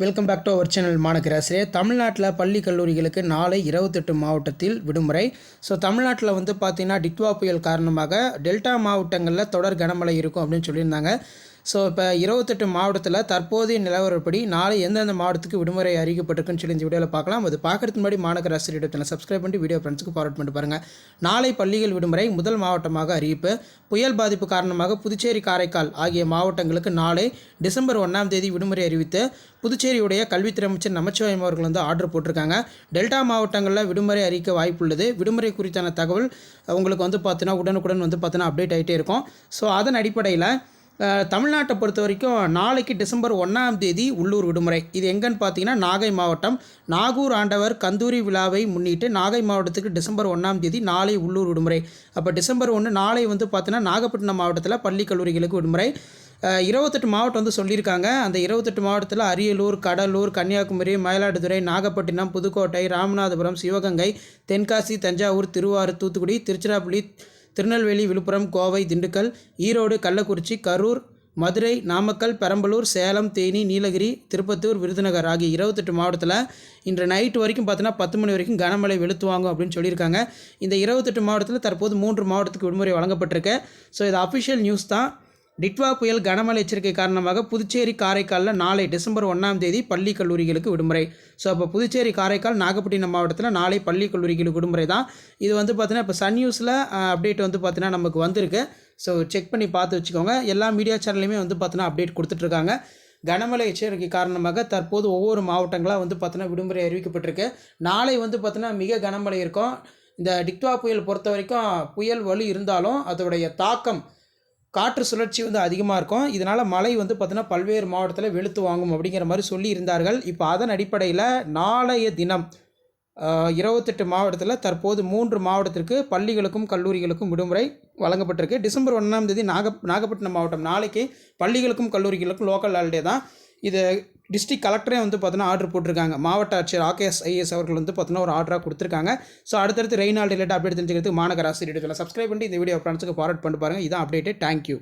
Welcome back to our channel மாணக்கராசிரியர் தமிழ்நாட்டில் பள்ளி கல்லூரிகளுக்கு நாளை இருபத்தெட்டு மாவட்டத்தில் விடுமுறை. ஸோ தமிழ்நாட்டில் வந்து பார்த்திங்கன்னா டிட்வா புயல் காரணமாக டெல்டா மாவட்டங்களில் தொடர் கனமழை இருக்கும் அப்படின்னு சொல்லியிருந்தாங்க. ஸோ இப்போ இருபத்தெட்டு மாவட்டத்தில் தற்போதைய நிலவரப்படி நாளை எந்தெந்த மாவட்டத்துக்கு விடுமுறை அறிவிக்கப்பட்டிருக்குன்னு சொல்லி இந்த வீடியோவில் பார்க்கலாம். அது பார்க்கறதுக்கு முன்னாடி மாநகராசிரியர் யூடியூப் சப்ஸ்கிரைப் பண்ணி வீடியோ ஃப்ரெண்ட்ஸுக்கு ஃபார்வர்ட் பண்ணிட்டு பாருங்கள் நாளை பள்ளிகள் விடுமுறை முதல் மாவட்டமாக அறிவிப்பு. புயல் பாதிப்பு காரணமாக புதுச்சேரி காரைக்கால் ஆகிய மாவட்டங்களுக்கு நாளை டிசம்பர் ஒன்றாம் தேதி விடுமுறை அறிவித்து புதுச்சேரியுடைய கல்வித்துறை அமைச்சர் நமச்சிவாயம் அவர்கள் வந்து ஆர்டர் போட்டிருக்காங்க. டெல்டா மாவட்டங்களில் விடுமுறை அறிவிக்க வாய்ப்புள்ளது. விடுமுறை குறித்தான தகவல் உங்களுக்கு வந்து பார்த்தீங்கன்னா உடனுக்குடன் வந்து பார்த்தீங்கன்னா அப்டேட் ஆகிட்டே இருக்கும். ஸோ அதன் அடிப்படையில் தமிழ்நாட்டை பொறுத்த வரைக்கும் நாளைக்கு டிசம்பர் ஒன்றாம் தேதி உள்ளூர் விடுமுறை. இது எங்கன்னு பார்த்தீங்கன்னா நாகை மாவட்டம். நாகூர் ஆண்டவர் கந்தூரி விழாவை முன்னிட்டு நாகை மாவட்டத்துக்கு டிசம்பர் ஒன்றாம் தேதி நாளை உள்ளூர் விடுமுறை. அப்போ டிசம்பர் ஒன்று நாளை வந்து பார்த்தீங்கன்னா நாகப்பட்டினம் மாவட்டத்தில் பள்ளி கல்லூரிகளுக்கு விடுமுறை. இருபத்தெட்டு மாவட்டம் வந்து சொல்லியிருக்காங்க. அந்த இருபத்தெட்டு மாவட்டத்தில் அரியலூர் கடலூர் கன்னியாகுமரி மயிலாடுதுறை நாகப்பட்டினம் புதுக்கோட்டை ராமநாதபுரம் சிவகங்கை தென்காசி தஞ்சாவூர் திருவாரூர் தூத்துக்குடி திருச்சிராப்பள்ளி திருநெல்வேலி விழுப்புரம் கோவை திண்டுக்கல் ஈரோடு கள்ளக்குறிச்சி கரூர் மதுரை நாமக்கல் பெரம்பலூர் சேலம் தேனி நீலகிரி திருப்பத்தூர் விருதுநகர் ஆகிய இருபத்தெட்டு மாவட்டத்தில் இன்று நைட்டு வரைக்கும் பார்த்தீங்கன்னா பத்து மணி வரைக்கும் கனமழை வெளுத்துவாங்க அப்படின்னு சொல்லியிருக்காங்க. இந்த இருபத்தெட்டு மாவட்டத்தில் தற்போது மூன்று மாவட்டத்துக்கு விடுமுறை வழங்கப்பட்டிருக்கு. ஸோ இது அஃபிஷியல் நியூஸ் தான். டிட்வா புயல் கனமழை எச்சரிக்கை காரணமாக புதுச்சேரி காரைக்காலில் நாளை டிசம்பர் ஒன்றாம் தேதி பள்ளி கல்லூரிகளுக்கு விடுமுறை. ஸோ அப்போ புதுச்சேரி காரைக்கால் நாகப்பட்டினம் மாவட்டத்தில் நாளை பள்ளி கல்லூரிகளுக்கு விடுமுறை தான். இது வந்து பார்த்தீங்கன்னா இப்போ சன் நியூஸில் அப்டேட் வந்து பார்த்தீங்கன்னா நமக்கு வந்திருக்கு. ஸோ செக் பண்ணி பார்த்து வச்சுக்கோங்க. எல்லா மீடியா சேனல்லையுமே வந்து பார்த்தீங்கன்னா அப்டேட் கொடுத்துட்ருக்காங்க. கனமழை எச்சரிக்கை காரணமாக தற்போது ஒவ்வொரு மாவட்டங்களாக வந்து பார்த்தீங்கன்னா விடுமுறை அறிவிக்கப்பட்டிருக்கு. நாளை வந்து பார்த்தீங்கன்னா மிக கனமழை இருக்கும். இந்த டிக்டா புயல் பொறுத்த வரைக்கும் புயல் வலு இருந்தாலும் அதோடைய தாக்கம் காற்று சுழற்சி வந்து அதிகமாக இருக்கும். இதனால் மழை வந்து பார்த்தீங்கன்னா பல்வேறு மாவட்டத்தில் வெளுத்து வாங்கும் அப்படிங்கிற மாதிரி சொல்லி இருந்தார்கள் இப்போ அதன் அடிப்படையில் நாளைய தினம் இருபத்தெட்டு மாவட்டத்தில் தற்போது மூன்று மாவட்டத்திற்கு பள்ளிகளுக்கும் கல்லூரிகளுக்கும் விடுமுறை வழங்கப்பட்டிருக்கு. டிசம்பர் ஒன்றாம் தேதி நாக நாகப்பட்டினம் மாவட்டம் நாளைக்கு பள்ளிகளுக்கும் கல்லூரிகளுக்கும் லோக்கல் ஹாலிடே தான். இதை டிஸ்ட்ரிக்ட் கலெக்டரே வந்து பார்த்தீங்கன்னா ஆர்டர் போட்டிருக்காங்க. மாவட்ட ஆட்சியர் ஆகேஎஸ் ஐஎஸ் அவர்கள் வந்து பார்த்தீங்கன்னா ஒரு ஆர்டராக கொடுத்துருக்காங்க. ஸோ அடுத்தடுத்து ரெய்னால் ரிலேட்டட் அப்டேட் தெரிஞ்சுக்கிறதுக்கு மாநகராசி டீட்டெயில் சப்ஸ்கிரைப் பண்ணி இந்த வீடியோ ஃப்ரெண்ட்ஸுக்கு ஃபார்வர்ட் பண்ணி பாருங்கள் இதான் அப்டேட்டு தேங்க்யூ